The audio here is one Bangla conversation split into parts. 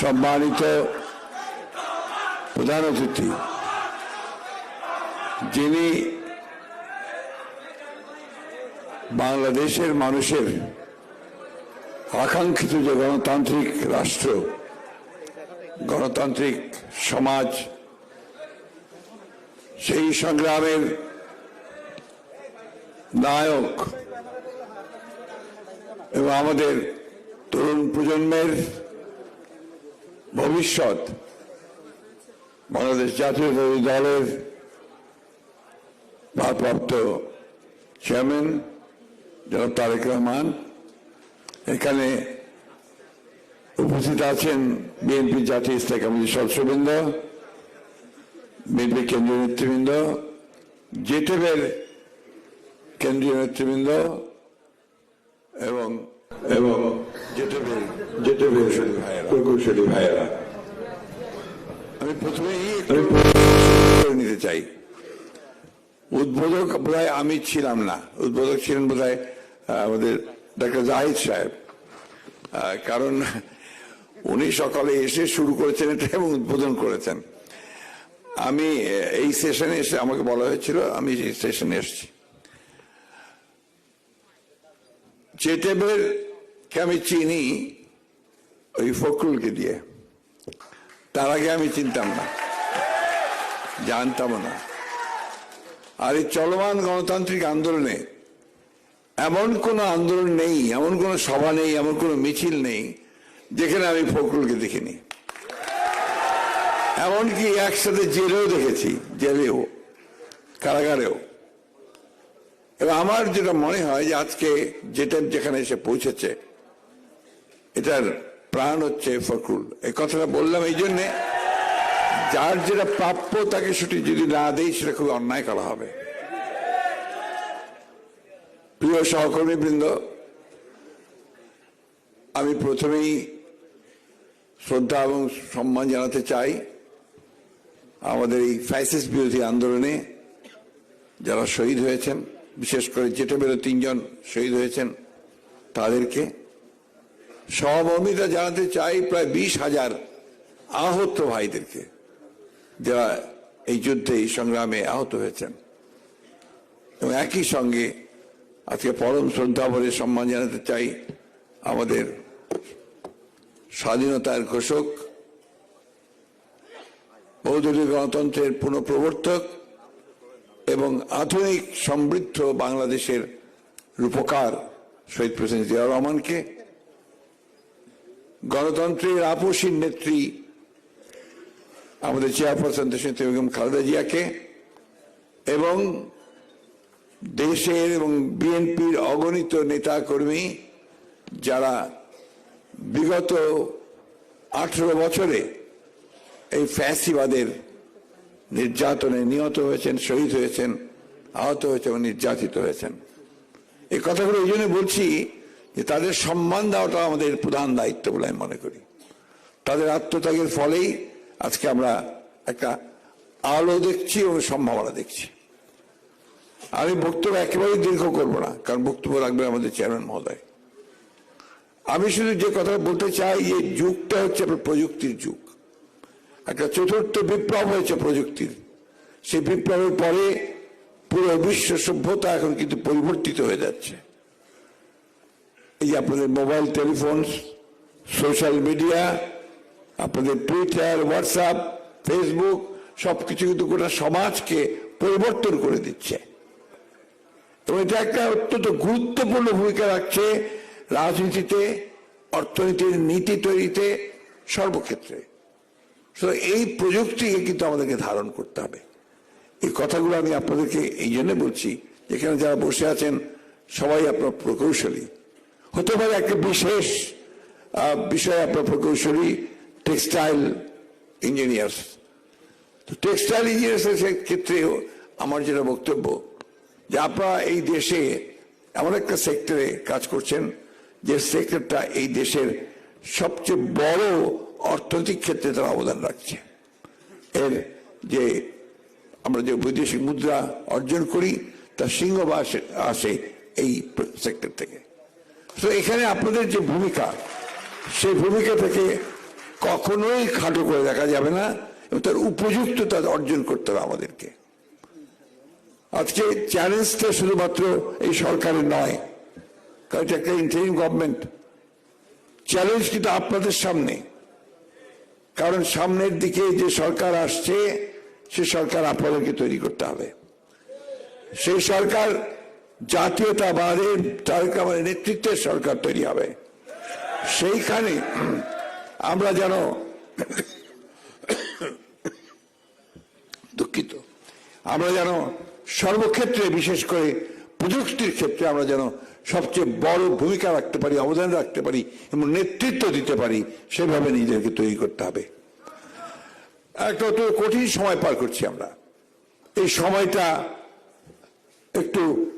সম্মানিত প্রধান অতিথি, যিনি বাংলাদেশের মানুষের আকাঙ্ক্ষিত যে গণতান্ত্রিক রাষ্ট্র, গণতান্ত্রিক সমাজ, সেই সংগ্রামের নায়ক এবং আমাদের তরুণ প্রজন্মের ভবিষ্যৎ। বাংলাদেশ জাতীয়তাবাদী দলের ভারপ্রাপ্ত চেয়ারম্যান জনাব তারেক রহমান এখানে উপস্থিত আছেন বিএনপি জাতীয় স্থায়ী কমিটির সদস্যবৃন্দ, বিএনপি কেন্দ্রীয় নেতৃবৃন্দ, জেটেবের কেন্দ্রীয় নেতৃবৃন্দ এবং এবং প্রকৌশলী ভাইয়েরা। আমি প্রথমেই নিতে চাই। উদ্বোধক বোধহয় আমি ছিলাম না। উদ্বোধক ছিলেন বোধহয় আমাদের ডাক্তার জাহিদ সাহেব। কারণ উনি সকালে এসে শুরু করেছেন এটা এবং উদ্বোধন করেছেন। আমি এই সেশনে এসে আমাকে বলা হয়েছিল আমি এই সেশনে এসেছি। চেটেবের কে আমি চিনি ওই ফখরুলকে দিয়ে। তার আগে আমি চিনতাম না। জানতাম না। আর এই চলমান গণতান্ত্রিক আন্দোলনে এমন কোন আন্দোলন নেই, এমন কোন সভা নেই, এমন কোন মিছিল নেই, যেখানে আমি ফখরুলকে দেখিনি। এমনকি একসাথে জেলেও দেখেছি, জেলেও, কারাগারেও। এবং আমার যেটা মনে হয় যে আজকে যেটা যেখানে এসে পৌঁছেছে এটার প্রাণ হচ্ছে ফখরুল। এই কথাটা বললাম এই জন্যে, যার যেটা প্রাপ্য তাকে সেটি যদি না দেয় সেটা খুব অন্যায় করা হবে। প্রিয় সহকর্মী বৃন্দ আমি প্রথমেই শ্রদ্ধা এবং সম্মান জানাতে চাই আমাদের এই ফ্যাসিস বিরোধী আন্দোলনে যারা শহীদ হয়েছেন, বিশেষ করে যেটা বেরো তিনজন শহীদ হয়েছেন তাদেরকে। সহমর্মিতা জানাতে চাই প্রায় বিশ হাজার আহত ভাইদেরকে যারা এই যুদ্ধে, এই সংগ্রামে আহত হয়েছেন। এবং একই সঙ্গে আজকে পরম শ্রদ্ধা ভরে সম্মান জানাতে চাই আমাদের স্বাধীনতার ঘোষক বহুদলীয় গণতন্ত্রের পুনঃপ্রবর্তক এবং আধুনিক সমৃদ্ধ বাংলাদেশের রূপকার শহীদ প্রেসিডেন্ট জিয়াউর রহমানকে গণতন্ত্রের আপসীর নেত্রী আমাদের চেয়ারপারসন দেশনেত্রী বেগম খালেদা জিয়াকে এবং দেশের এবং বিএনপির অগণিত নেতা কর্মী যারা বিগত আঠেরো বছরে এই ফ্যাসিবাদের নির্যাতনে নিহত হয়েছেন, শহীদ হয়েছেন, আহত হয়েছেন এবং নির্যাতিত হয়েছেন। এই কথাগুলো এই জন্য বলছি যে তাদের সম্মান দেওয়াটা আমাদের প্রধান দায়িত্ব বলে আমি মনে করি। তাদের আত্মত্যাগের ফলেই আজকে আমরা একটা আলো দেখছি এবং সম্ভাবনা দেখছি। আমি বক্তব্য একেবারেই দীর্ঘ করব না, কারণ বক্তব্য রাখবে আমাদের চেয়ারম্যান মহোদয়। আমি শুধু যে কথা বলতে চাই, এই যুগটা হচ্ছে আপনার প্রযুক্তির যুগ। একটা চতুর্থ বিপ্লব হয়েছে প্রযুক্তির। সেই বিপ্লবের পরে পুরো বিশ্ব সভ্যতা এখন কিন্তু পরিবর্তিত হয়ে যাচ্ছে। এই আপনাদের মোবাইল টেলিফোন সোশ্যাল মিডিয়া, আপনাদের টুইটার, হোয়াটসঅ্যাপ, ফেসবুক, সবকিছু কিন্তু গোটা সমাজকে পরিবর্তন করে দিচ্ছে। এবং এটা একটা অত্যন্ত গুরুত্বপূর্ণ ভূমিকা রাখছে রাজনীতিতে, অর্থনীতির নীতি তৈরিতে, সর্বক্ষেত্রে। এই প্রযুক্তিকে কিন্তু আমাদেরকে ধারণ করতে হবে। এই কথাগুলো আমি আপনাদেরকে এই জন্য বলছি, যেখানে যারা বসে আছেন, সবাই আপনার প্রকৌশলী। হতে পারে একটা বিশেষ বিষয় আপনার প্রকৌশলী টেক্সটাইল ইঞ্জিনিয়ার্স তো টেক্সটাইল ইঞ্জিনিয়ার্সের ক্ষেত্রেও আমার যেটা বক্তব্য, যে আপনারা এই দেশে এমন একটা সেক্টরে কাজ করছেন, যে সেক্টরটা এই দেশের সবচেয়ে বড় অর্থনৈতিক ক্ষেত্রে তারা অবদান রাখছে। এর যে আমরা যে বৈদেশিক মুদ্রা অর্জন করি তার সিংহবাস আসে এই সেক্টর থেকে। তো এখানে আপনাদের যে ভূমিকা, সেই ভূমিকা থেকে কখনোই খাটো করে দেখা যাবে না এবং তার উপযুক্ততা অর্জন করতে হবে আমাদেরকে। আজকে চ্যালেঞ্জটা শুধুমাত্র এই সরকারের নয়, কারণ এটা একটা ইন্টারিম গভর্নমেন্ট চ্যালেঞ্জ কিন্তু আপনাদের সামনে। কারণ সামনের দিকে যে সরকার আসছে, সে সরকার আপনাদেরকে তৈরি করতে হবে। সেই সরকার জাতীয়তাবাদের তারেক নেতৃত্বের সরকার তৈরি হবে। সেইখানে আমরা যেন দুঃখিত। আমরা যেন সর্বক্ষেত্রে, বিশেষ করে প্রযুক্তির ক্ষেত্রে, আমরা যেন সবচেয়ে বড় ভূমিকা রাখতে পারি, অবদান রাখতে পারি এবং নেতৃত্ব দিতে পারি, সেভাবে নিজেদেরকে তৈরি করতে হবে। একটা তো কঠিন সময় পার করছি আমরা। এই সময়টা একটু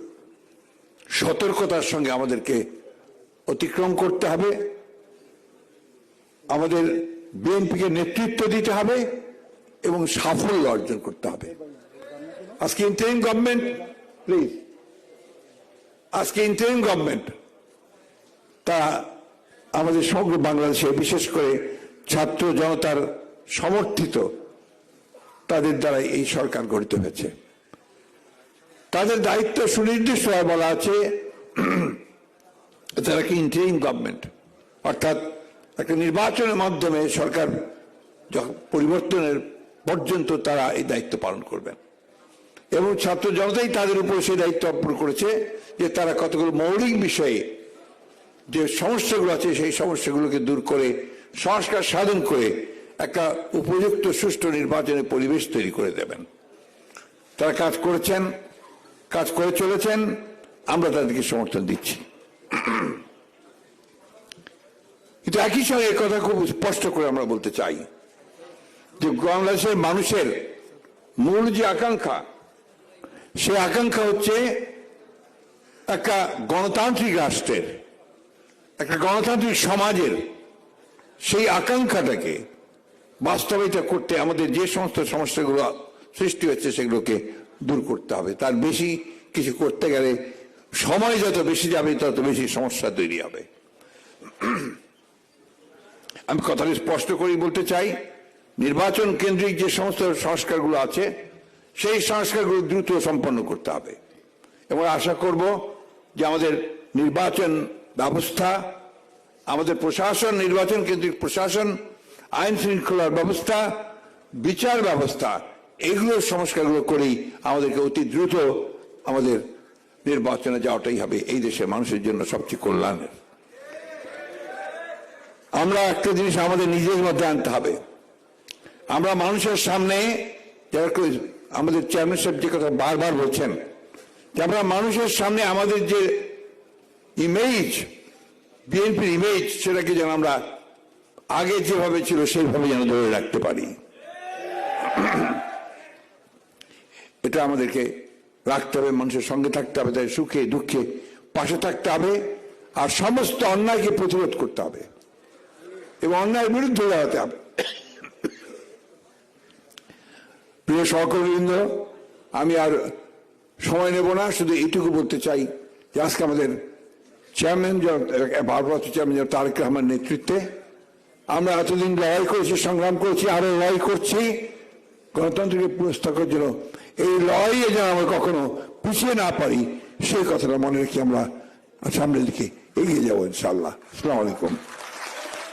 সতর্কতার সঙ্গে আমাদেরকে অতিক্রম করতে হবে। আমাদের বিএনপিকে নেতৃত্ব দিতে হবে এবং সাফল্য অর্জন করতে হবে। আজকে ইন্টারিম গভর্নমেন্ট প্লিজ আজকে ইন্টারিম গভর্নমেন্ট তা আমাদের সমগ্র বাংলাদেশে, বিশেষ করে ছাত্র জনতার সমর্থিত, তাদের দ্বারা এই সরকার গঠিত হয়েছে। তাদের দায়িত্ব সুনির্দিষ্ট বলা আছে। তারা কি ইন্টারিম গভর্নমেন্ট অর্থাৎ একটা নির্বাচনের মাধ্যমে সরকার পরিবর্তনের পর্যন্ত তারা এই দায়িত্ব পালন করবেন। এবং ছাত্র জনতাই তাদের উপর সেই দায়িত্ব অর্পণ করেছে যে তারা কতগুলো মৌলিক বিষয়ে যে সমস্যাগুলো আছে, সেই সমস্যাগুলোকে দূর করে, সংস্কার সাধন করে একটা উপযুক্ত সুষ্ঠু নির্বাচনের পরিবেশ তৈরি করে দেবেন। তারা কাজ করেছেন। কাজ করে চলেছেন, আমরা তাদেরকে সমর্থন দিচ্ছি। কিন্তু একই সঙ্গে কথা খুব স্পষ্ট করে আমরা বলতে চাই যে বাংলাদেশের মানুষের মূল যে আকাঙ্ক্ষা সে আকাঙ্ক্ষা হচ্ছে একটা গণতান্ত্রিক রাষ্ট্রের, একটা গণতান্ত্রিক সমাজের সেই আকাঙ্ক্ষাটাকে বাস্তবায়িত করতে আমাদের যে সমস্ত সমস্যাগুলো সৃষ্টি হচ্ছে সেগুলোকে দূর করতে হবে। তার বেশি কিছু করতে গেলে সময় যত বেশি যাবে, তত বেশি সমস্যা তৈরি হবে। আমি কথাটি স্পষ্ট করেই বলতে চাই, নির্বাচন কেন্দ্রিক যে সমস্ত সংস্কারগুলো আছে, সেই সংস্কারগুলো দ্রুত সম্পন্ন করতে হবে। এবং আশা করব যে আমাদের নির্বাচন ব্যবস্থা, আমাদের প্রশাসন, নির্বাচন কেন্দ্রিক প্রশাসন, আইন শৃঙ্খলার ব্যবস্থা, বিচার ব্যবস্থা এগুলো সংস্কারগুলো করেই আমাদেরকে অতি দ্রুত আমাদের নির্বাচনে যাওয়াটাই হবে এই দেশের মানুষের জন্য সবচেয়ে কল্যাণের। আমরা একটা জিনিস আমাদের নিজের মধ্যে আনতে হবে। আমরা মানুষের সামনে যারা আমাদের চেয়ারম্যান সাহেব যে কথা বারবার বলছেন, যে আমরা মানুষের সামনে আমাদের যে ইমেজ বিএনপির ইমেজ সেটাকে যেন আমরা আগে যেভাবে ছিল সেইভাবে যেন ধরে রাখতে পারি। এটা আমাদেরকে রাখতে হবে, মানুষের সঙ্গে থাকতে হবে, তাদের সুখে, দুঃখে পাশে থাকতে হবে আর সমস্ত অন্যায়কে প্রতিরোধ করতে হবে এবং অন্যায়ের বিরুদ্ধে দাঁড়াতে হবে। প্রিয় সহকর্মীবৃন্দ, আমি আর সময় নেব না, শুধু এইটুকু বলতে চাই যে আজকে আমাদের চেয়ারম্যান ভারপ্রাপ্ত চেয়ারম্যান তারেক রহমান নেতৃত্বে আমরা এতদিন লড়াই করেছি, সংগ্রাম করেছি আরও লড়াই করছি, গণতন্ত্রকে পুরস্কার জন্য এই লড়াইয়ে যেন আমরা কখনো পিছিয়ে না পারি সেই কথাটা মনে রেখে আমরা সামনের দিকে এগিয়ে যাব ইনশাল্লাহ আসসালামু আলাইকুম